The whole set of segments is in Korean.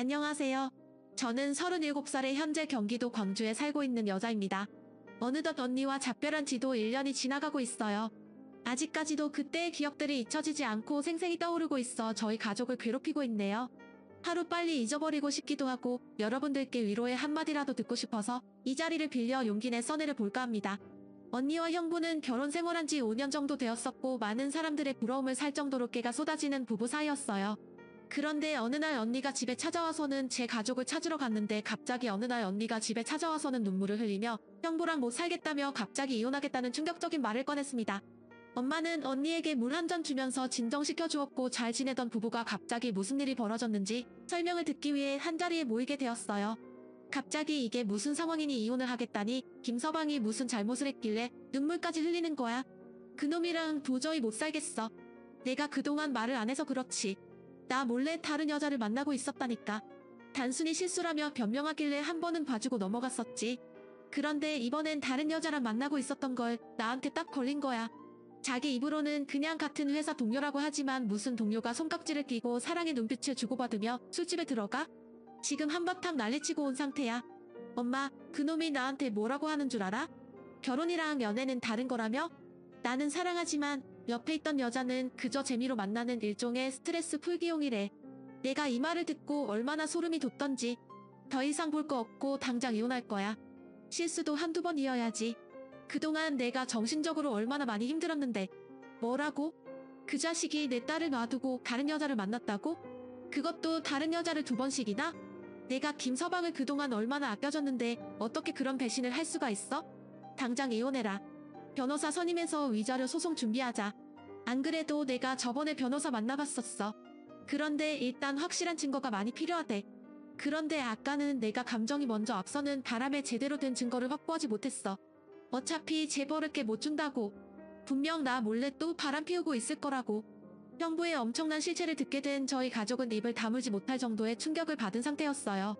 안녕하세요. 저는 37살의 현재 경기도 광주에 살고 있는 여자입니다. 어느덧 언니와 작별한 지도 1년이 지나가고 있어요. 아직까지도 그때의 기억들이 잊혀지지 않고 생생히 떠오르고 있어 저희 가족을 괴롭히고 있네요. 하루 빨리 잊어버리고 싶기도 하고 여러분들께 위로의 한마디라도 듣고 싶어서 이 자리를 빌려 용기 내 써내려 볼까 합니다. 언니와 형부는 결혼 생활한 지 5년 정도 되었었고 많은 사람들의 부러움을 살 정도로 깨가 쏟아지는 부부 사이였어요. 그런데 어느 날 언니가 집에 찾아와서는 제 가족을 찾으러 갔는데 갑자기 어느 날 언니가 집에 찾아와서는 눈물을 흘리며 형부랑 못 살겠다며 갑자기 이혼하겠다는 충격적인 말을 꺼냈습니다. 엄마는 언니에게 물 한 잔 주면서 진정시켜 주었고 잘 지내던 부부가 갑자기 무슨 일이 벌어졌는지 설명을 듣기 위해 한자리에 모이게 되었어요. 갑자기 이게 무슨 상황이니 이혼을 하겠다니 김서방이 무슨 잘못을 했길래 눈물까지 흘리는 거야. 그놈이랑 도저히 못 살겠어. 내가 그동안 말을 안 해서 그렇지. 나 몰래 다른 여자를 만나고 있었다니까. 단순히 실수라며 변명하길래 한 번은 봐주고 넘어갔었지. 그런데 이번엔 다른 여자랑 만나고 있었던 걸 나한테 딱 걸린 거야. 자기 입으로는 그냥 같은 회사 동료라고 하지만 무슨 동료가 손깍지를 끼고 사랑의 눈빛을 주고받으며 술집에 들어가? 지금 한바탕 난리치고 온 상태야. 엄마, 그놈이 나한테 뭐라고 하는 줄 알아? 결혼이랑 연애는 다른 거라며? 나는 사랑하지만 옆에 있던 여자는 그저 재미로 만나는 일종의 스트레스 풀기용이래. 내가 이 말을 듣고 얼마나 소름이 돋던지. 더 이상 볼 거 없고 당장 이혼할 거야. 실수도 한두 번이어야지. 그동안 내가 정신적으로 얼마나 많이 힘들었는데. 뭐라고? 그 자식이 내 딸을 놔두고 다른 여자를 만났다고? 그것도 다른 여자를 두 번씩이나? 내가 김서방을 그동안 얼마나 아껴줬는데 어떻게 그런 배신을 할 수가 있어? 당장 이혼해라. 변호사 선임해서 위자료 소송 준비하자. 안 그래도 내가 저번에 변호사 만나봤었어. 그런데 일단 확실한 증거가 많이 필요하대. 그런데 아까는 내가 감정이 먼저 앞서는 바람에 제대로 된 증거를 확보하지 못했어. 어차피 재벌을게 못 준다고. 분명 나 몰래 또 바람 피우고 있을 거라고. 형부의 엄청난 실체를 듣게 된 저희 가족은 입을 다물지 못할 정도의 충격을 받은 상태였어요.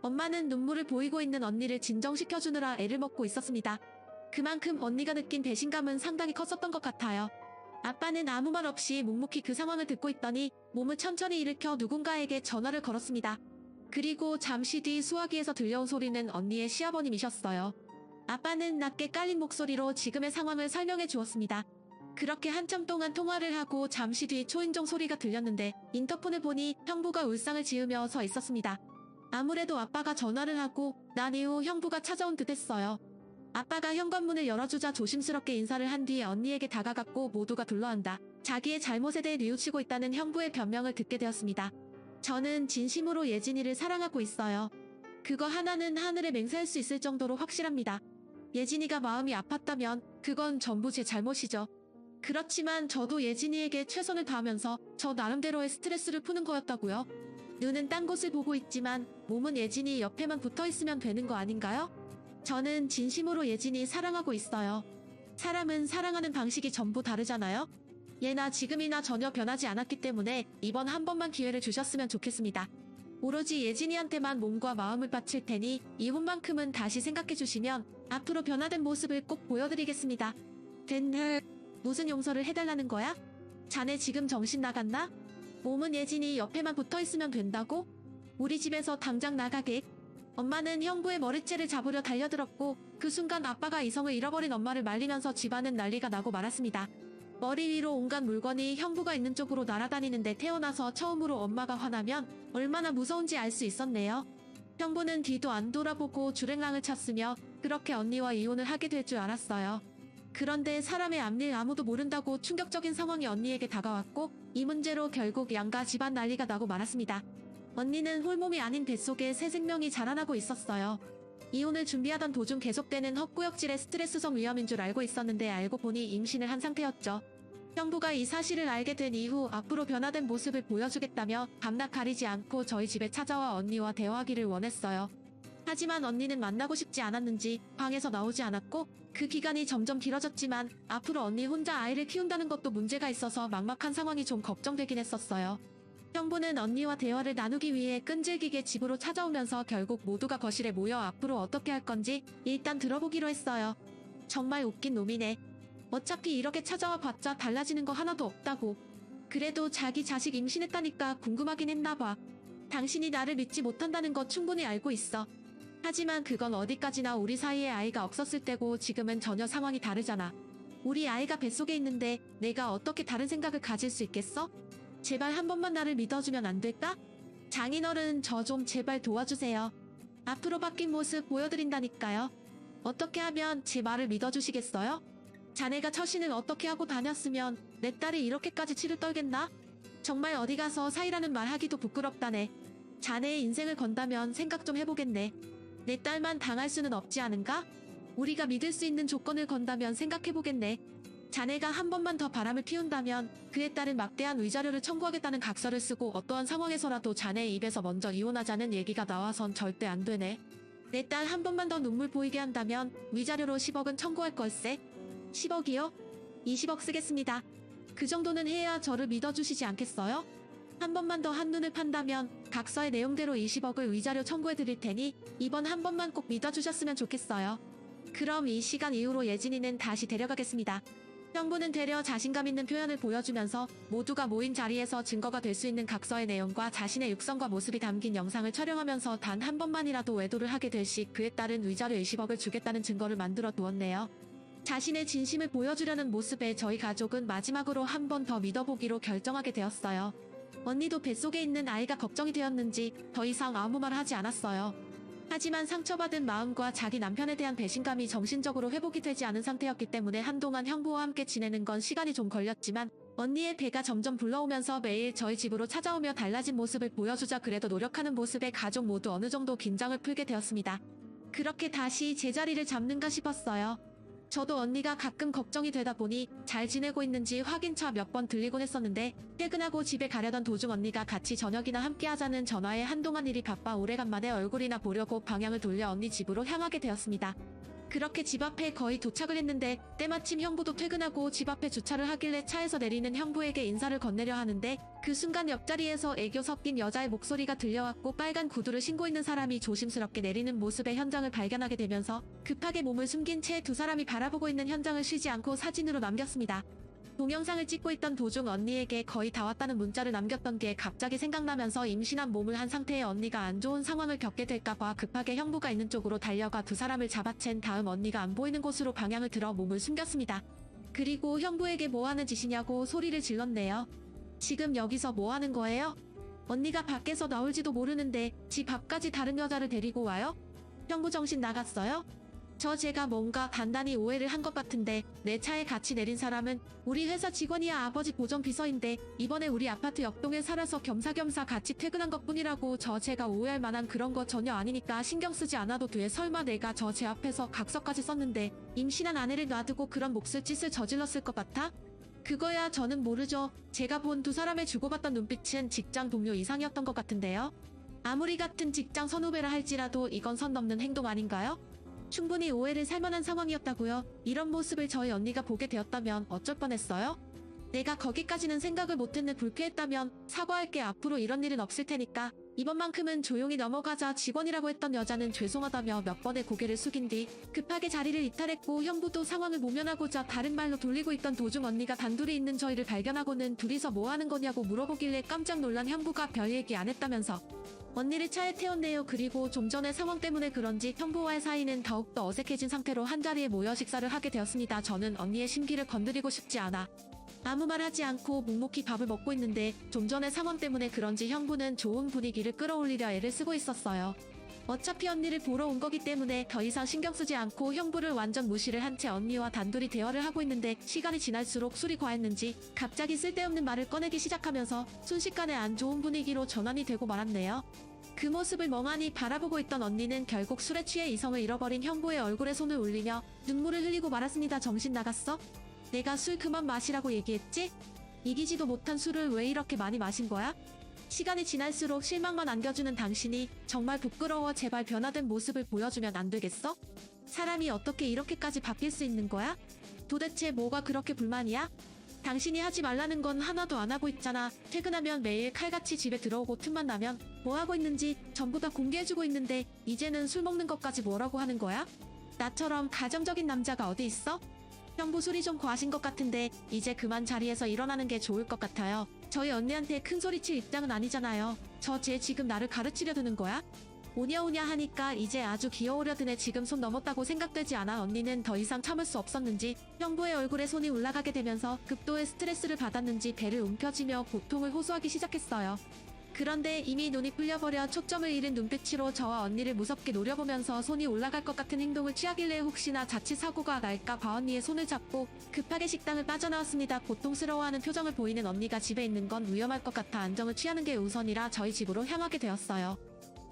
엄마는 눈물을 보이고 있는 언니를 진정시켜주느라 애를 먹고 있었습니다. 그만큼 언니가 느낀 배신감은 상당히 컸었던 것 같아요. 아빠는 아무 말 없이 묵묵히 그 상황을 듣고 있더니 몸을 천천히 일으켜 누군가에게 전화를 걸었습니다. 그리고 잠시 뒤 수화기에서 들려온 소리는 언니의 시아버님이셨어요. 아빠는 낮게 깔린 목소리로 지금의 상황을 설명해 주었습니다. 그렇게 한참 동안 통화를 하고 잠시 뒤 초인종 소리가 들렸는데 인터폰을 보니 형부가 울상을 지으며 서 있었습니다. 아무래도 아빠가 전화를 하고 난 이후 형부가 찾아온 듯 했어요. 아빠가 현관문을 열어주자 조심스럽게 인사를 한 뒤에 언니에게 다가갔고 모두가 둘러앉아 자기의 잘못에 대해 뉘우치고 있다는 형부의 변명을 듣게 되었습니다. 저는 진심으로 예진이를 사랑하고 있어요. 그거 하나는 하늘에 맹세할 수 있을 정도로 확실합니다. 예진이가 마음이 아팠다면 그건 전부 제 잘못이죠. 그렇지만 저도 예진이에게 최선을 다하면서 저 나름대로의 스트레스를 푸는 거였다고요. 눈은 딴 곳을 보고 있지만 몸은 예진이 옆에만 붙어 있으면 되는 거 아닌가요? 저는 진심으로 예진이 사랑하고 있어요. 사람은 사랑하는 방식이 전부 다르잖아요? 예나 지금이나 전혀 변하지 않았기 때문에 이번 한 번만 기회를 주셨으면 좋겠습니다. 오로지 예진이한테만 몸과 마음을 바칠 테니 이혼만큼은 다시 생각해 주시면 앞으로 변화된 모습을 꼭 보여드리겠습니다. 된헐 무슨 용서를 해달라는 거야? 자네 지금 정신 나갔나? 몸은 예진이 옆에만 붙어 있으면 된다고? 우리 집에서 당장 나가게. 엄마는 형부의 머리채를 잡으려 달려들었고 그 순간 아빠가 이성을 잃어버린 엄마를 말리면서 집안은 난리가 나고 말았습니다. 머리 위로 온갖 물건이 형부가 있는 쪽으로 날아다니는데 태어나서 처음으로 엄마가 화나면 얼마나 무서운지 알 수 있었네요. 형부는 뒤도 안 돌아보고 주랭랑을 쳤으며 그렇게 언니와 이혼을 하게 될 줄 알았어요. 그런데 사람의 앞일 아무도 모른다고 충격적인 상황이 언니에게 다가왔고 이 문제로 결국 양가 집안 난리가 나고 말았습니다. 언니는 홀몸이 아닌 뱃속에 새 생명이 자라나고 있었어요. 이혼을 준비하던 도중 계속되는 헛구역질의 스트레스성 위험인 줄 알고 있었는데 알고 보니 임신을 한 상태였죠. 형부가 이 사실을 알게 된 이후 앞으로 변화된 모습을 보여주겠다며 밤낮 가리지 않고 저희 집에 찾아와 언니와 대화하기를 원했어요. 하지만 언니는 만나고 싶지 않았는지 방에서 나오지 않았고 그 기간이 점점 길어졌지만 앞으로 언니 혼자 아이를 키운다는 것도 문제가 있어서 막막한 상황이 좀 걱정되긴 했었어요. 형부는 언니와 대화를 나누기 위해 끈질기게 집으로 찾아오면서 결국 모두가 거실에 모여 앞으로 어떻게 할 건지 일단 들어보기로 했어요. 정말 웃긴 놈이네. 어차피 이렇게 찾아와 봤자 달라지는 거 하나도 없다고. 그래도 자기 자식 임신했다니까 궁금하긴 했나 봐. 당신이 나를 믿지 못한다는 거 충분히 알고 있어. 하지만 그건 어디까지나 우리 사이에 아이가 없었을 때고 지금은 전혀 상황이 다르잖아. 우리 아이가 뱃속에 있는데 내가 어떻게 다른 생각을 가질 수 있겠어? 제발 한 번만 나를 믿어주면 안 될까? 장인어른 저 좀 제발 도와주세요. 앞으로 바뀐 모습 보여드린다니까요. 어떻게 하면 제 말을 믿어주시겠어요? 자네가 처신을 어떻게 하고 다녔으면 내 딸이 이렇게까지 치를 떨겠나? 정말 어디 가서 사이라는 말 하기도 부끄럽다네. 자네의 인생을 건다면 생각 좀 해보겠네. 내 딸만 당할 수는 없지 않은가? 우리가 믿을 수 있는 조건을 건다면 생각해보겠네. 자네가 한 번만 더 바람을 피운다면 그에 따른 막대한 위자료를 청구하겠다는 각서를 쓰고 어떠한 상황에서라도 자네의 입에서 먼저 이혼하자는 얘기가 나와선 절대 안 되네. 내 딸 한 번만 더 눈물 보이게 한다면 위자료로 10억은 청구할 걸세. 10억이요? 20억 쓰겠습니다. 그 정도는 해야 저를 믿어주시지 않겠어요? 한 번만 더 한눈을 판다면 각서의 내용대로 20억을 위자료 청구해 드릴 테니 이번 한 번만 꼭 믿어주셨으면 좋겠어요. 그럼 이 시간 이후로 예진이는 다시 데려가겠습니다. 형부는 되려 자신감 있는 표현을 보여주면서 모두가 모인 자리에서 증거가 될 수 있는 각서의 내용과 자신의 육성과 모습이 담긴 영상을 촬영하면서 단 한 번만이라도 외도를 하게 될 시 그에 따른 위자료 20억을 주겠다는 증거를 만들어 두었네요. 자신의 진심을 보여주려는 모습에 저희 가족은 마지막으로 한 번 더 믿어보기로 결정하게 되었어요. 언니도 뱃속에 있는 아이가 걱정이 되었는지 더 이상 아무 말 하지 않았어요. 하지만 상처받은 마음과 자기 남편에 대한 배신감이 정신적으로 회복이 되지 않은 상태였기 때문에 한동안 형부와 함께 지내는 건 시간이 좀 걸렸지만 언니의 배가 점점 불러오면서 매일 저희 집으로 찾아오며 달라진 모습을 보여주자 그래도 노력하는 모습에 가족 모두 어느 정도 긴장을 풀게 되었습니다. 그렇게 다시 제자리를 잡는가 싶었어요. 저도 언니가 가끔 걱정이 되다 보니 잘 지내고 있는지 확인차 몇 번 들리곤 했었는데 퇴근하고 집에 가려던 도중 언니가 같이 저녁이나 함께 하자는 전화에 한동안 일이 바빠 오래간만에 얼굴이나 보려고 방향을 돌려 언니 집으로 향하게 되었습니다. 그렇게 집 앞에 거의 도착을 했는데 때마침 형부도 퇴근하고 집 앞에 주차를 하길래 차에서 내리는 형부에게 인사를 건네려 하는데 그 순간 옆자리에서 애교 섞인 여자의 목소리가 들려왔고 빨간 구두를 신고 있는 사람이 조심스럽게 내리는 모습의 현장을 발견하게 되면서 급하게 몸을 숨긴 채 두 사람이 바라보고 있는 현장을 쉬지 않고 사진으로 남겼습니다. 동영상을 찍고 있던 도중 언니에게 거의 다 왔다는 문자를 남겼던 게 갑자기 생각나면서 임신한 몸을 한 상태의 언니가 안 좋은 상황을 겪게 될까봐 급하게 형부가 있는 쪽으로 달려가 두 사람을 잡아챈 다음 언니가 안 보이는 곳으로 방향을 들어 몸을 숨겼습니다. 그리고 형부에게 뭐 하는 짓이냐고 소리를 질렀네요. 지금 여기서 뭐 하는 거예요? 언니가 밖에서 나올지도 모르는데 집 앞까지 다른 여자를 데리고 와요? 형부 정신 나갔어요? 저 제가 뭔가 단단히 오해를 한 것 같은데 내 차에 같이 내린 사람은 우리 회사 직원이야 아버지 보전 비서인데 이번에 우리 아파트 옆동에 살아서 겸사겸사 같이 퇴근한 것 뿐이라고 저 제가 오해할 만한 그런 거 전혀 아니니까 신경 쓰지 않아도 돼 설마 내가 저 제 앞에서 각서까지 썼는데 임신한 아내를 놔두고 그런 몫을 짓을 저질렀을 것 같아? 그거야 저는 모르죠. 제가 본 두 사람의 주고받던 눈빛은 직장 동료 이상이었던 것 같은데요. 아무리 같은 직장 선후배라 할지라도 이건 선 넘는 행동 아닌가요? 충분히 오해를 살만한 상황이었다고요. 이런 모습을 저희 언니가 보게 되었다면 어쩔 뻔했어요? 내가 거기까지는 생각을 못했는 불쾌했다면 사과할게 앞으로 이런 일은 없을 테니까 이번만큼은 조용히 넘어가자 직원이라고 했던 여자는 죄송하다며 몇 번의 고개를 숙인 뒤 급하게 자리를 이탈했고 형부도 상황을 모면하고자 다른 말로 돌리고 있던 도중 언니가 단둘이 있는 저희를 발견하고는 둘이서 뭐 하는 거냐고 물어보길래 깜짝 놀란 형부가 별 얘기 안 했다면서 언니를 차에 태웠네요. 그리고 좀 전의 상황 때문에 그런지 형부와의 사이는 더욱더 어색해진 상태로 한자리에 모여 식사를 하게 되었습니다. 저는 언니의 심기를 건드리고 싶지 않아 아무 말 하지 않고 묵묵히 밥을 먹고 있는데 좀 전의 상황 때문에 그런지 형부는 좋은 분위기를 끌어올리려 애를 쓰고 있었어요. 어차피 언니를 보러 온 거기 때문에 더 이상 신경 쓰지 않고 형부를 완전 무시를 한 채 언니와 단둘이 대화를 하고 있는데 시간이 지날수록 술이 과했는지 갑자기 쓸데없는 말을 꺼내기 시작하면서 순식간에 안 좋은 분위기로 전환이 되고 말았네요. 그 모습을 멍하니 바라보고 있던 언니는 결국 술에 취해 이성을 잃어버린 형부의 얼굴에 손을 올리며 눈물을 흘리고 말았습니다. 정신 나갔어? 내가 술 그만 마시라고 얘기했지? 이기지도 못한 술을 왜 이렇게 많이 마신 거야? 시간이 지날수록 실망만 안겨주는 당신이 정말 부끄러워 제발 변화된 모습을 보여주면 안 되겠어? 사람이 어떻게 이렇게까지 바뀔 수 있는 거야? 도대체 뭐가 그렇게 불만이야? 당신이 하지 말라는 건 하나도 안 하고 있잖아. 퇴근하면 매일 칼같이 집에 들어오고 틈만 나면 뭐 하고 있는지 전부 다 공개해주고 있는데 이제는 술 먹는 것까지 뭐라고 하는 거야? 나처럼 가정적인 남자가 어디 있어? 형부 술이 좀 과하신 것 같은데 이제 그만 자리에서 일어나는 게 좋을 것 같아요. 저희 언니한테 큰 소리칠 입장은 아니잖아요. 저 쟤 지금 나를 가르치려 드는 거야? 오냐오냐 하니까 이제 아주 귀여우려 드네 지금 손 넘었다고 생각되지 않아 언니는 더 이상 참을 수 없었는지 형부의 얼굴에 손이 올라가게 되면서 극도의 스트레스를 받았는지 배를 움켜쥐며 고통을 호소하기 시작했어요. 그런데 이미 눈이 풀려버려 초점을 잃은 눈빛으로 저와 언니를 무섭게 노려보면서 손이 올라갈 것 같은 행동을 취하길래 혹시나 자칫 사고가 날까 봐 언니의 손을 잡고 급하게 식당을 빠져나왔습니다. 고통스러워하는 표정을 보이는 언니가 집에 있는 건 위험할 것 같아 안정을 취하는 게 우선이라 저희 집으로 향하게 되었어요.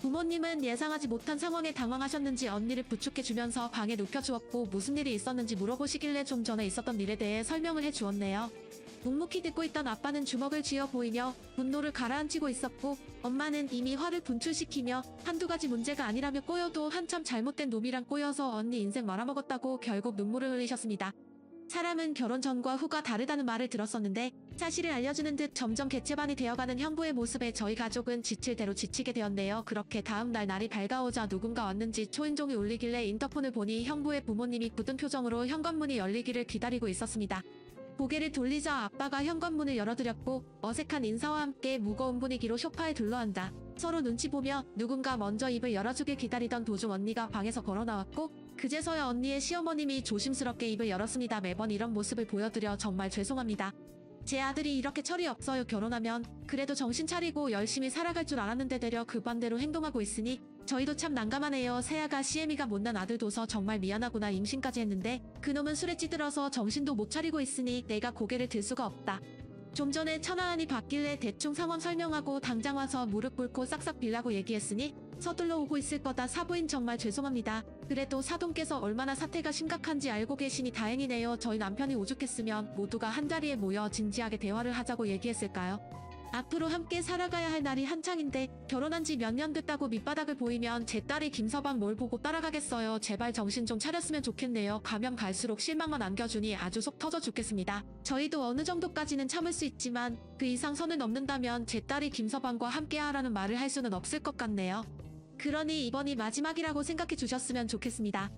부모님은 예상하지 못한 상황에 당황하셨는지 언니를 부축해주면서 방에 눕혀주었고 무슨 일이 있었는지 물어보시길래 좀 전에 있었던 일에 대해 설명을 해주었네요. 묵묵히 듣고 있던 아빠는 주먹을 쥐어 보이며 분노를 가라앉히고 있었고 엄마는 이미 화를 분출시키며 한두 가지 문제가 아니라며 꼬여도 한참 잘못된 놈이랑 꼬여서 언니 인생 말아먹었다고 결국 눈물을 흘리셨습니다. 사람은 결혼 전과 후가 다르다는 말을 들었었는데 사실을 알려주는 듯 점점 개체반이 되어가는 형부의 모습에 저희 가족은 지칠 대로 지치게 되었네요. 그렇게 다음 날 날이 밝아오자 누군가 왔는지 초인종이 울리길래 인터폰을 보니 형부의 부모님이 굳은 표정으로 현관문이 열리기를 기다리고 있었습니다. 고개를 돌리자 아빠가 현관문을 열어드렸고 어색한 인사와 함께 무거운 분위기로 소파에 둘러앉아 서로 눈치 보며 누군가 먼저 입을 열어주길 기다리던 도중 언니가 방에서 걸어 나왔고 그제서야 언니의 시어머님이 조심스럽게 입을 열었습니다. 매번 이런 모습을 보여드려 정말 죄송합니다. 제 아들이 이렇게 철이 없어요. 결혼하면 그래도 정신 차리고 열심히 살아갈 줄 알았는데 되려 그 반대로 행동하고 있으니 저희도 참 난감하네요. 세아가 시애미가 못난 아들 둬서 정말 미안하구나 임신까지 했는데 그놈은 술에 찌들어서 정신도 못 차리고 있으니 내가 고개를 들 수가 없다. 좀 전에 천하안이 받길래 대충 상황 설명하고 당장 와서 무릎 꿇고 싹싹 빌라고 얘기했으니 서둘러 오고 있을 거다 사부인 정말 죄송합니다. 그래도 사돈께서 얼마나 사태가 심각한지 알고 계시니 다행이네요. 저희 남편이 오죽했으면 모두가 한자리에 모여 진지하게 대화를 하자고 얘기했을까요? 앞으로 함께 살아가야 할 날이 한창인데 결혼한 지 몇 년 됐다고 밑바닥을 보이면 제 딸이 김서방 뭘 보고 따라가겠어요. 제발 정신 좀 차렸으면 좋겠네요. 가면 갈수록 실망만 안겨주니 아주 속 터져 죽겠습니다. 저희도 어느 정도까지는 참을 수 있지만 그 이상 선을 넘는다면 제 딸이 김서방과 함께 하라는 말을 할 수는 없을 것 같네요. 그러니 이번이 마지막이라고 생각해 주셨으면 좋겠습니다.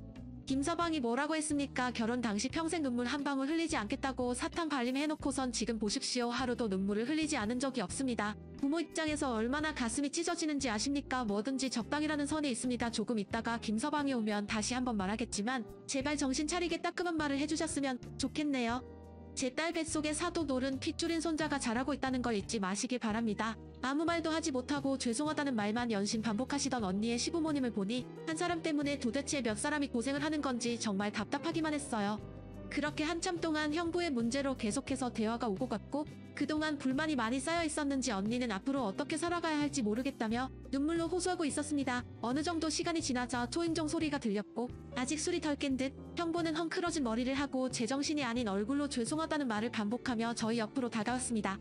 김서방이 뭐라고 했습니까? 결혼 당시 평생 눈물 한 방울 흘리지 않겠다고 사탕 발림 해놓고선 지금 보십시오. 하루도 눈물을 흘리지 않은 적이 없습니다. 부모 입장에서 얼마나 가슴이 찢어지는지 아십니까? 뭐든지 적당이라는 선이 있습니다. 조금 있다가 김서방이 오면 다시 한번 말하겠지만 제발 정신 차리게 따끔한 말을 해주셨으면 좋겠네요. 제 딸 뱃속에 사도 노른 핏줄인 손자가 자라고 있다는 걸 잊지 마시길 바랍니다. 아무 말도 하지 못하고 죄송하다는 말만 연신 반복하시던 언니의 시부모님을 보니 한 사람 때문에 도대체 몇 사람이 고생을 하는 건지 정말 답답하기만 했어요. 그렇게 한참 동안 형부의 문제로 계속해서 대화가 오고 갔고 그동안 불만이 많이 쌓여 있었는지 언니는 앞으로 어떻게 살아가야 할지 모르겠다며 눈물로 호소하고 있었습니다. 어느 정도 시간이 지나자 초인종 소리가 들렸고 아직 술이 덜 깬 듯 형부는 헝클어진 머리를 하고 제정신이 아닌 얼굴로 죄송하다는 말을 반복하며 저희 옆으로 다가왔습니다.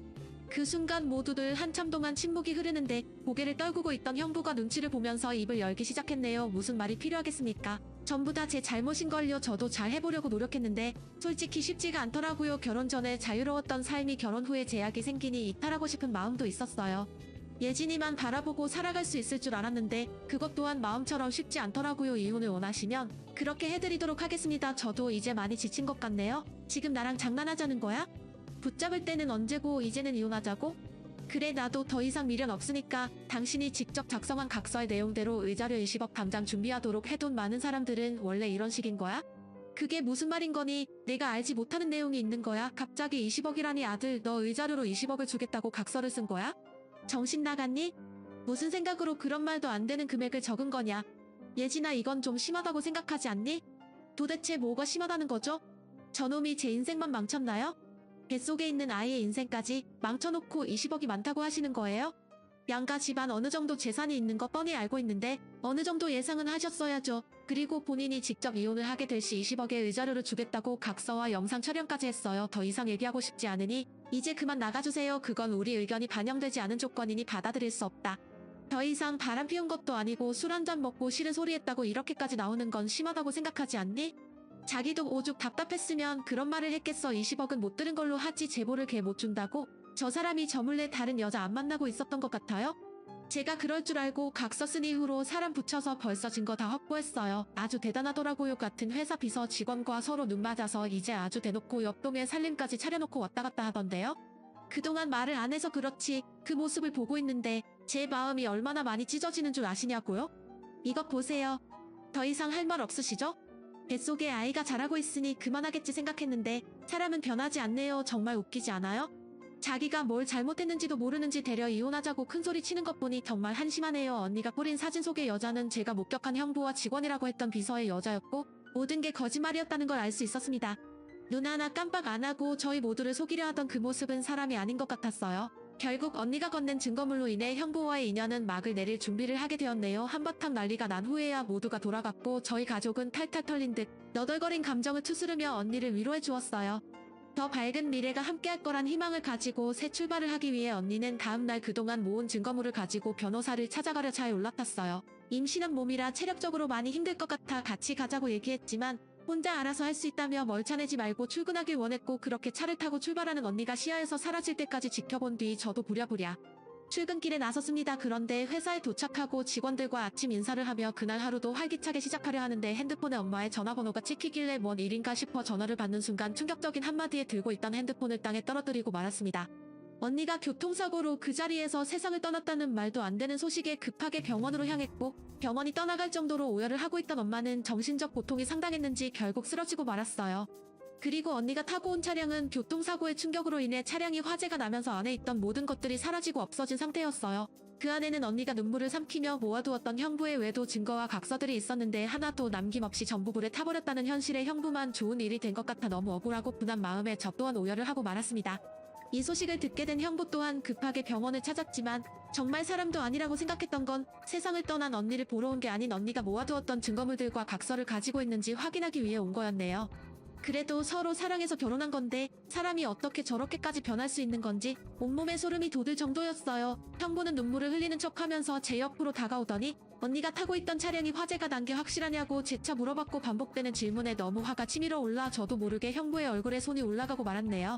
그 순간 모두들 한참 동안 침묵이 흐르는데 고개를 떨구고 있던 형부가 눈치를 보면서 입을 열기 시작했네요. 무슨 말이 필요하겠습니까? 전부 다 제 잘못인걸요. 저도 잘 해보려고 노력했는데 솔직히 쉽지가 않더라고요. 결혼 전에 자유로웠던 삶이 결혼 후에 제약이 생기니 이탈하고 싶은 마음도 있었어요. 예진이만 바라보고 살아갈 수 있을 줄 알았는데 그것 또한 마음처럼 쉽지 않더라고요. 이혼을 원하시면 그렇게 해드리도록 하겠습니다. 저도 이제 많이 지친 것 같네요. 지금 나랑 장난하자는 거야? 붙잡을 때는 언제고 이제는 이혼하자고? 그래 나도 더 이상 미련 없으니까 당신이 직접 작성한 각서의 내용대로 의자료 20억 당장 준비하도록 해둔 많은 사람들은 원래 이런 식인 거야? 그게 무슨 말인 거니? 내가 알지 못하는 내용이 있는 거야? 갑자기 20억이라니 아들 너 의자료로 20억을 주겠다고 각서를 쓴 거야? 정신 나갔니? 무슨 생각으로 그런 말도 안 되는 금액을 적은 거냐? 예진아 이건 좀 심하다고 생각하지 않니? 도대체 뭐가 심하다는 거죠? 저놈이 제 인생만 망쳤나요? 뱃속에 있는 아이의 인생까지 망쳐놓고 20억이 많다고 하시는 거예요? 양가 집안 어느 정도 재산이 있는 거 뻔히 알고 있는데 어느 정도 예상은 하셨어야죠. 그리고 본인이 직접 이혼을 하게 될 시 20억의 의자료를 주겠다고 각서와 영상 촬영까지 했어요. 더 이상 얘기하고 싶지 않으니 이제 그만 나가주세요. 그건 우리 의견이 반영되지 않은 조건이니 받아들일 수 없다. 더 이상 바람 피운 것도 아니고 술 한 잔 먹고 싫은 소리 했다고 이렇게까지 나오는 건 심하다고 생각하지 않니? 자기도 오죽 답답했으면 그런 말을 했겠어 20억은 못 들은 걸로 하지 제보를 걔 못 준다고? 저 사람이 저 몰래 다른 여자 안 만나고 있었던 것 같아요? 제가 그럴 줄 알고 각서 쓴 이후로 사람 붙여서 벌써 증거 다 확보했어요. 아주 대단하더라고요. 같은 회사 비서 직원과 서로 눈 맞아서 이제 아주 대놓고 옆동에 살림까지 차려놓고 왔다 갔다 하던데요. 그동안 말을 안 해서 그렇지 그 모습을 보고 있는데 제 마음이 얼마나 많이 찢어지는 줄 아시냐고요? 이것 보세요. 더 이상 할 말 없으시죠? 뱃속에 아이가 자라고 있으니 그만하겠지 생각했는데 사람은 변하지 않네요. 정말 웃기지 않아요? 자기가 뭘 잘못했는지도 모르는지 되려 이혼하자고 큰소리 치는 것 보니 정말 한심하네요. 언니가 뿌린 사진 속의 여자는 제가 목격한 형부와 직원이라고 했던 비서의 여자였고 모든 게 거짓말이었다는 걸 알 수 있었습니다. 눈 하나 깜빡 안 하고 저희 모두를 속이려 하던 그 모습은 사람이 아닌 것 같았어요. 결국 언니가 건넨 증거물로 인해 형부와의 인연은 막을 내릴 준비를 하게 되었네요. 한바탕 난리가 난 후에야 모두가 돌아갔고 저희 가족은 탈탈 털린 듯 너덜거린 감정을 추스르며 언니를 위로해 주었어요. 더 밝은 미래가 함께할 거란 희망을 가지고 새 출발을 하기 위해 언니는 다음날 그동안 모은 증거물을 가지고 변호사를 찾아가려 차에 올라탔어요. 임신한 몸이라 체력적으로 많이 힘들 것 같아 같이 가자고 얘기했지만 혼자 알아서 할 수 있다며 멀차내지 말고 출근하길 원했고 그렇게 차를 타고 출발하는 언니가 시야에서 사라질 때까지 지켜본 뒤 저도 부랴부랴 출근길에 나섰습니다. 그런데 회사에 도착하고 직원들과 아침 인사를 하며 그날 하루도 활기차게 시작하려 하는데 핸드폰에 엄마의 전화번호가 찍히길래 뭔 일인가 싶어 전화를 받는 순간 충격적인 한마디에 들고 있던 핸드폰을 땅에 떨어뜨리고 말았습니다. 언니가 교통사고로 그 자리에서 세상을 떠났다는 말도 안 되는 소식에 급하게 병원으로 향했고 병원이 떠나갈 정도로 오열을 하고 있던 엄마는 정신적 고통이 상당했는지 결국 쓰러지고 말았어요. 그리고 언니가 타고 온 차량은 교통사고의 충격으로 인해 차량이 화재가 나면서 안에 있던 모든 것들이 사라지고 없어진 상태였어요. 그 안에는 언니가 눈물을 삼키며 모아두었던 형부의 외도 증거와 각서들이 있었는데 하나도 남김없이 전부 불에 타버렸다는 현실에 형부만 좋은 일이 된 것 같아 너무 억울하고 분한 마음에 저 또한 오열을 하고 말았습니다. 이 소식을 듣게 된 형부 또한 급하게 병원을 찾았지만 정말 사람도 아니라고 생각했던 건 세상을 떠난 언니를 보러 온 게 아닌 언니가 모아두었던 증거물들과 각서를 가지고 있는지 확인하기 위해 온 거였네요. 그래도 서로 사랑해서 결혼한 건데 사람이 어떻게 저렇게까지 변할 수 있는 건지 온몸에 소름이 돋을 정도였어요. 형부는 눈물을 흘리는 척하면서 제 옆으로 다가오더니 언니가 타고 있던 차량이 화재가 난 게 확실하냐고 재차 물어봤고 반복되는 질문에 너무 화가 치밀어 올라 저도 모르게 형부의 얼굴에 손이 올라가고 말았네요.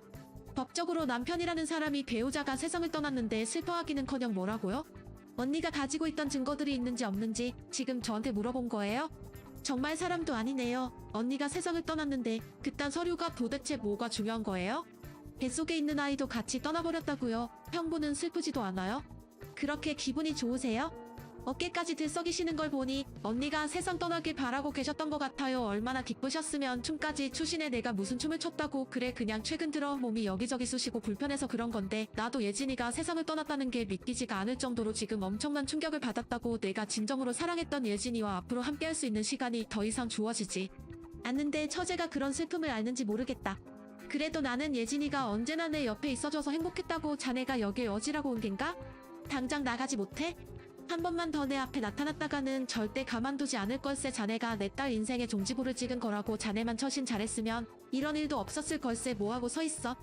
법적으로 남편이라는 사람이 배우자가 세상을 떠났는데 슬퍼하기는커녕 뭐라고요? 언니가 가지고 있던 증거들이 있는지 없는지 지금 저한테 물어본 거예요? 정말 사람도 아니네요. 언니가 세상을 떠났는데 그딴 서류가 도대체 뭐가 중요한 거예요? 뱃속에 있는 아이도 같이 떠나버렸다고요. 형부는 슬프지도 않아요? 그렇게 기분이 좋으세요? 어깨까지 들썩이시는 걸 보니 언니가 세상 떠나길 바라고 계셨던 것 같아요. 얼마나 기쁘셨으면 춤까지 추신에 내가 무슨 춤을 췄다고 그래 그냥 최근 들어 몸이 여기저기 쑤시고 불편해서 그런 건데 나도 예진이가 세상을 떠났다는 게 믿기지가 않을 정도로 지금 엄청난 충격을 받았다고 내가 진정으로 사랑했던 예진이와 앞으로 함께할 수 있는 시간이 더 이상 주어지지 않는데 처제가 그런 슬픔을 알는지 모르겠다. 그래도 나는 예진이가 언제나 내 옆에 있어줘서 행복했다고 자네가 여길 어지라고 온 겐가? 당장 나가지 못해? 한 번만 더 내 앞에 나타났다가는 절대 가만두지 않을 걸세 자네가 내 딸 인생의 종지부를 찍은 거라고 자네만 처신 잘했으면 이런 일도 없었을 걸세 뭐하고 서 있어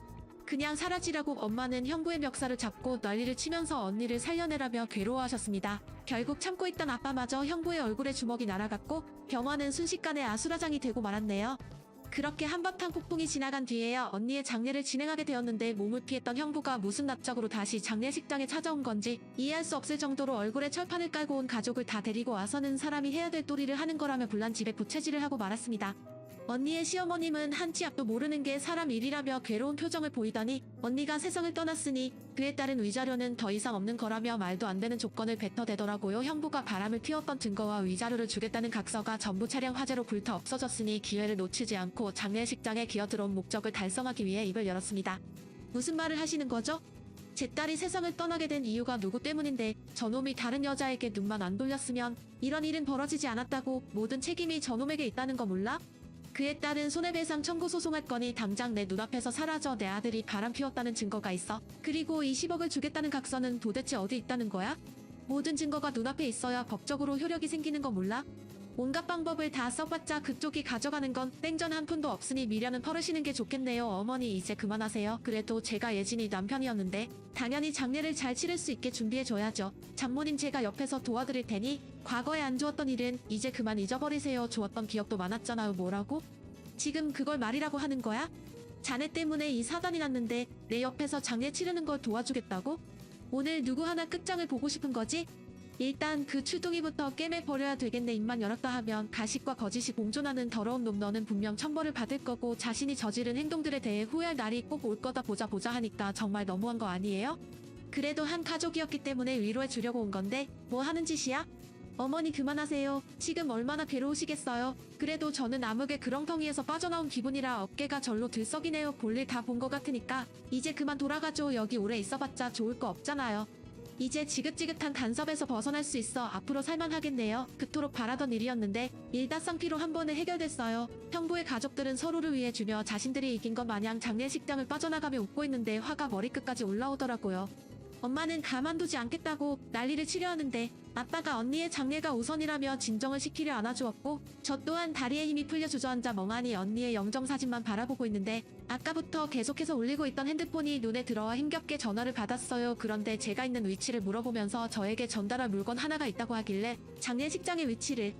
그냥 사라지라고 엄마는 형부의 멱살을 잡고 난리를 치면서 언니를 살려내라며 괴로워하셨습니다. 결국 참고 있던 아빠마저 형부의 얼굴에 주먹이 날아갔고 병원은 순식간에 아수라장이 되고 말았네요. 그렇게 한바탕 폭풍이 지나간 뒤에야 언니의 장례를 진행하게 되었는데 몸을 피했던 형부가 무슨 납작으로 다시 장례식장에 찾아온 건지 이해할 수 없을 정도로 얼굴에 철판을 깔고 온 가족을 다 데리고 와서는 사람이 해야 될 도리를 하는 거라며 불난 집에 부채질을 하고 말았습니다. 언니의 시어머님은 한치 앞도 모르는 게 사람 일이라며 괴로운 표정을 보이더니 언니가 세상을 떠났으니 그에 따른 위자료는 더 이상 없는 거라며 말도 안 되는 조건을 뱉어대더라고요. 형부가 바람을 피웠던 증거와 위자료를 주겠다는 각서가 전부 차량 화재로 불타 없어졌으니 기회를 놓치지 않고 장례식장에 기어들어온 목적을 달성하기 위해 입을 열었습니다. 무슨 말을 하시는 거죠? 제 딸이 세상을 떠나게 된 이유가 누구 때문인데 저놈이 다른 여자에게 눈만 안 돌렸으면 이런 일은 벌어지지 않았다고 모든 책임이 저놈에게 있다는 거 몰라? 그에 따른 손해배상 청구 소송할 거니 당장 내 눈앞에서 사라져 내 아들이 바람 피웠다는 증거가 있어. 그리고 20억을 주겠다는 각서는 도대체 어디 있다는 거야? 모든 증거가 눈앞에 있어야 법적으로 효력이 생기는 거 몰라? 온갖 방법을 다 써봤자 그쪽이 가져가는 건 땡전 한 푼도 없으니 미련은 펄으시는 게 좋겠네요. 어머니 이제 그만하세요. 그래도 제가 예진이 남편이었는데 당연히 장례를 잘 치를 수 있게 준비해줘야죠. 장모님 제가 옆에서 도와드릴 테니 과거에 안 좋았던 일은 이제 그만 잊어버리세요. 좋았던 기억도 많았잖아요. 뭐라고? 지금 그걸 말이라고 하는 거야? 자네 때문에 이 사단이 났는데 내 옆에서 장례 치르는 걸 도와주겠다고? 오늘 누구 하나 끝장을 보고 싶은 거지? 일단 그 출동이부터 깨매 버려야 되겠네 입만 열었다 하면 가식과 거짓이 공존하는 더러운 놈 너는 분명 천벌을 받을 거고 자신이 저지른 행동들에 대해 후회할 날이 꼭 올 거다 보자 보자 하니까 정말 너무한 거 아니에요? 그래도 한 가족이었기 때문에 위로해 주려고 온 건데 뭐 하는 짓이야? 어머니 그만하세요. 지금 얼마나 괴로우시겠어요. 그래도 저는 암흑의 그렁텅이에서 빠져나온 기분이라 어깨가 절로 들썩이네요. 볼일 다 본 것 같으니까 이제 그만 돌아가죠. 여기 오래 있어봤자 좋을 거 없잖아요. 이제 지긋지긋한 간섭에서 벗어날 수 있어 앞으로 살만하겠네요. 그토록 바라던 일이었는데 일다쌍피로 한 번에 해결됐어요. 형부의 가족들은 서로를 위해 주며 자신들이 이긴 것 마냥 장례식장을 빠져나가며 웃고 있는데 화가 머리끝까지 올라오더라고요. 엄마는 가만두지 않겠다고 난리를 치려 하는데 아빠가 언니의 장례가 우선이라며 진정을 시키려 안아주었고 저 또한 다리에 힘이 풀려 주저앉아 멍하니 언니의 영정사진만 바라보고 있는데 아까부터 계속해서 울리고 있던 핸드폰이 눈에 들어와 힘겹게 전화를 받았어요. 그런데 제가 있는 위치를 물어보면서 저에게 전달할 물건 하나가 있다고 하길래 장례식장의 위치를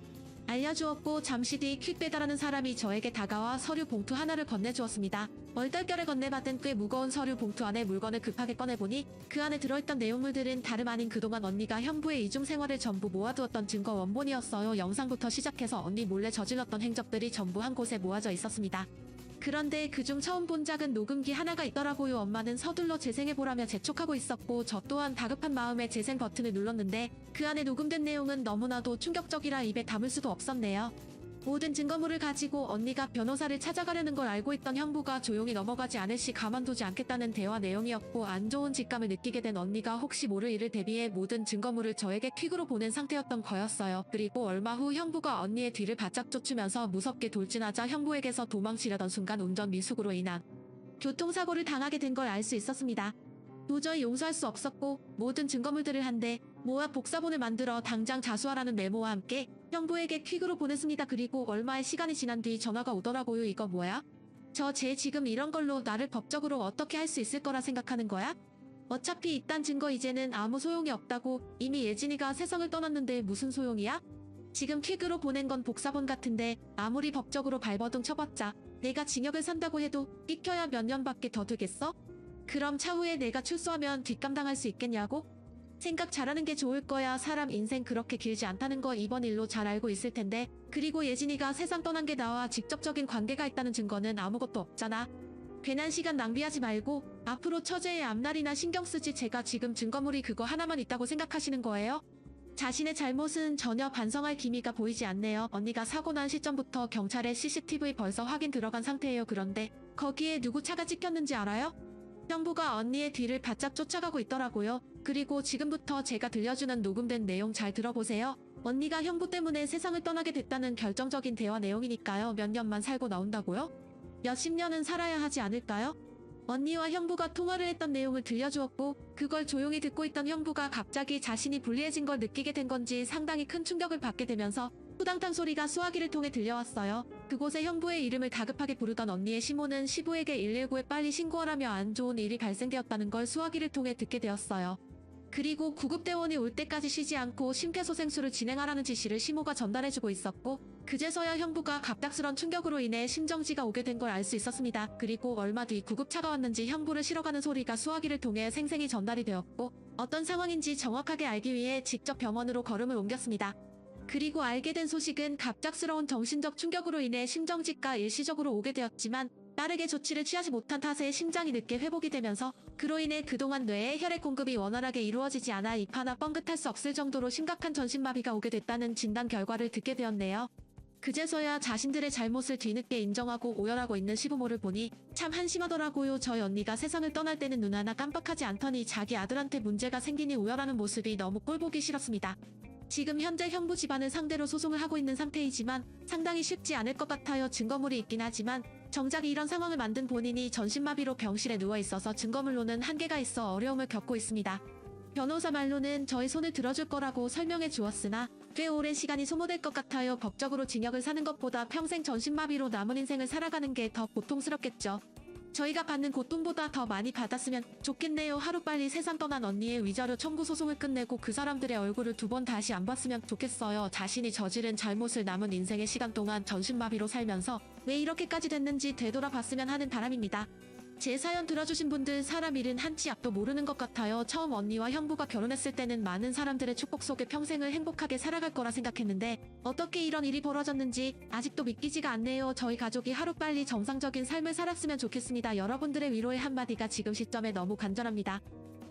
알려주었고 잠시 뒤 퀵 배달하는 사람이 저에게 다가와 서류 봉투 하나를 건네주었습니다. 얼떨결에 건네받은 꽤 무거운 서류 봉투 안에 물건을 급하게 꺼내보니 그 안에 들어있던 내용물들은 다름 아닌 그동안 언니가 형부의 이중 생활을 전부 모아두었던 증거 원본이었어요. 영상부터 시작해서 언니 몰래 저질렀던 행적들이 전부 한 곳에 모아져 있었습니다. 그런데 그중 처음 본 작은 녹음기 하나가 있더라고요. 엄마는 서둘러 재생해보라며 재촉하고 있었고 저 또한 다급한 마음에 재생 버튼을 눌렀는데 그 안에 녹음된 내용은 너무나도 충격적이라 입에 담을 수도 없었네요. 모든 증거물을 가지고 언니가 변호사를 찾아가려는 걸 알고 있던 형부가 조용히 넘어가지 않을 시 가만두지 않겠다는 대화 내용이었고 안 좋은 직감을 느끼게 된 언니가 혹시 모를 일을 대비해 모든 증거물을 저에게 퀵으로 보낸 상태였던 거였어요. 그리고 얼마 후 형부가 언니의 뒤를 바짝 쫓으면서 무섭게 돌진하자 형부에게서 도망치려던 순간 운전 미숙으로 인한 교통사고를 당하게 된 걸 알 수 있었습니다. 도저히 용서할 수 없었고 모든 증거물들을 한데 모아 복사본을 만들어 당장 자수하라는 메모와 함께 형부에게 퀵으로 보냈습니다. 그리고 얼마의 시간이 지난 뒤 전화가 오더라고요. 이거 뭐야? 저 쟤 지금 이런 걸로 나를 법적으로 어떻게 할 수 있을 거라 생각하는 거야? 어차피 이딴 증거 이제는 아무 소용이 없다고 이미 예진이가 세상을 떠났는데 무슨 소용이야? 지금 퀵으로 보낸 건 복사본 같은데 아무리 법적으로 발버둥 쳐봤자 내가 징역을 산다고 해도 삐켜야 몇 년밖에 더 되겠어? 그럼 차후에 내가 출소하면 뒷감당할 수 있겠냐고? 생각 잘하는 게 좋을 거야. 사람 인생 그렇게 길지 않다는 거 이번 일로 잘 알고 있을 텐데. 그리고 예진이가 세상 떠난 게 나와 직접적인 관계가 있다는 증거는 아무것도 없잖아. 괜한 시간 낭비하지 말고 앞으로 처제의 앞날이나 신경 쓰지 제가 지금 증거물이 그거 하나만 있다고 생각하시는 거예요? 자신의 잘못은 전혀 반성할 기미가 보이지 않네요. 언니가 사고 난 시점부터 경찰에 CCTV 벌써 확인 들어간 상태예요. 그런데 거기에 누구 차가 찍혔는지 알아요? 형부가 언니의 뒤를 바짝 쫓아가고 있더라고요. 그리고 지금부터 제가 들려주는 녹음된 내용 잘 들어보세요. 언니가 형부 때문에 세상을 떠나게 됐다는 결정적인 대화 내용이니까요. 몇 년만 살고 나온다고요? 몇십 년은 살아야 하지 않을까요? 언니와 형부가 통화를 했던 내용을 들려주었고 그걸 조용히 듣고 있던 형부가 갑자기 자신이 불리해진 걸 느끼게 된 건지 상당히 큰 충격을 받게 되면서 후당탕 소리가 수화기를 통해 들려왔어요. 그곳에 형부의 이름을 다급하게 부르던 언니의 시모는 시부에게 119에 빨리 신고하라며 안 좋은 일이 발생되었다는 걸 수화기를 통해 듣게 되었어요. 그리고 구급대원이 올 때까지 쉬지 않고 심폐소생술을 진행하라는 지시를 시모가 전달해주고 있었고 그제서야 형부가 갑작스런 충격으로 인해 심정지가 오게 된 걸 알 수 있었습니다. 그리고 얼마 뒤 구급차가 왔는지 형부를 실어가는 소리가 수화기를 통해 생생히 전달이 되었고 어떤 상황인지 정확하게 알기 위해 직접 병원으로 걸음을 옮겼습니다. 그리고 알게 된 소식은 갑작스러운 정신적 충격으로 인해 심정지가 일시적으로 오게 되었지만 빠르게 조치를 취하지 못한 탓에 심장이 늦게 회복이 되면서 그로 인해 그동안 뇌에 혈액 공급이 원활하게 이루어지지 않아 입 하나 뻥긋할 수 없을 정도로 심각한 전신마비가 오게 됐다는 진단 결과를 듣게 되었네요. 그제서야 자신들의 잘못을 뒤늦게 인정하고 오열하고 있는 시부모를 보니 참 한심하더라고요. 저희 언니가 세상을 떠날 때는 눈 하나 깜빡하지 않더니 자기 아들한테 문제가 생기니 오열하는 모습이 너무 꼴보기 싫었습니다. 지금 현재 형부 집안을 상대로 소송을 하고 있는 상태이지만 상당히 쉽지 않을 것 같아요. 증거물이 있긴 하지만 정작 이런 상황을 만든 본인이 전신마비로 병실에 누워 있어서 증거물로는 한계가 있어 어려움을 겪고 있습니다. 변호사 말로는 저희 손을 들어줄 거라고 설명해 주었으나 꽤 오랜 시간이 소모될 것 같아요. 법적으로 징역을 사는 것보다 평생 전신마비로 남은 인생을 살아가는 게 더 고통스럽겠죠. 저희가 받는 고통보다 더 많이 받았으면 좋겠네요. 하루빨리 세상 떠난 언니의 위자료 청구 소송을 끝내고 그 사람들의 얼굴을 두 번 다시 안 봤으면 좋겠어요. 자신이 저지른 잘못을 남은 인생의 시간 동안 전신마비로 살면서 왜 이렇게까지 됐는지 되돌아봤으면 하는 바람입니다. 제 사연 들어주신 분들 사람 일은 한치 앞도 모르는 것 같아요. 처음 언니와 형부가 결혼했을 때는 많은 사람들의 축복 속에 평생을 행복하게 살아갈 거라 생각했는데 어떻게 이런 일이 벌어졌는지 아직도 믿기지가 않네요. 저희 가족이 하루빨리 정상적인 삶을 살았으면 좋겠습니다. 여러분들의 위로의 한마디가 지금 시점에 너무 간절합니다.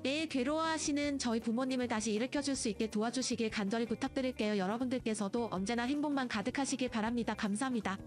매일 괴로워하시는 저희 부모님을 다시 일으켜줄 수 있게 도와주시길 간절히 부탁드릴게요. 여러분들께서도 언제나 행복만 가득하시길 바랍니다. 감사합니다.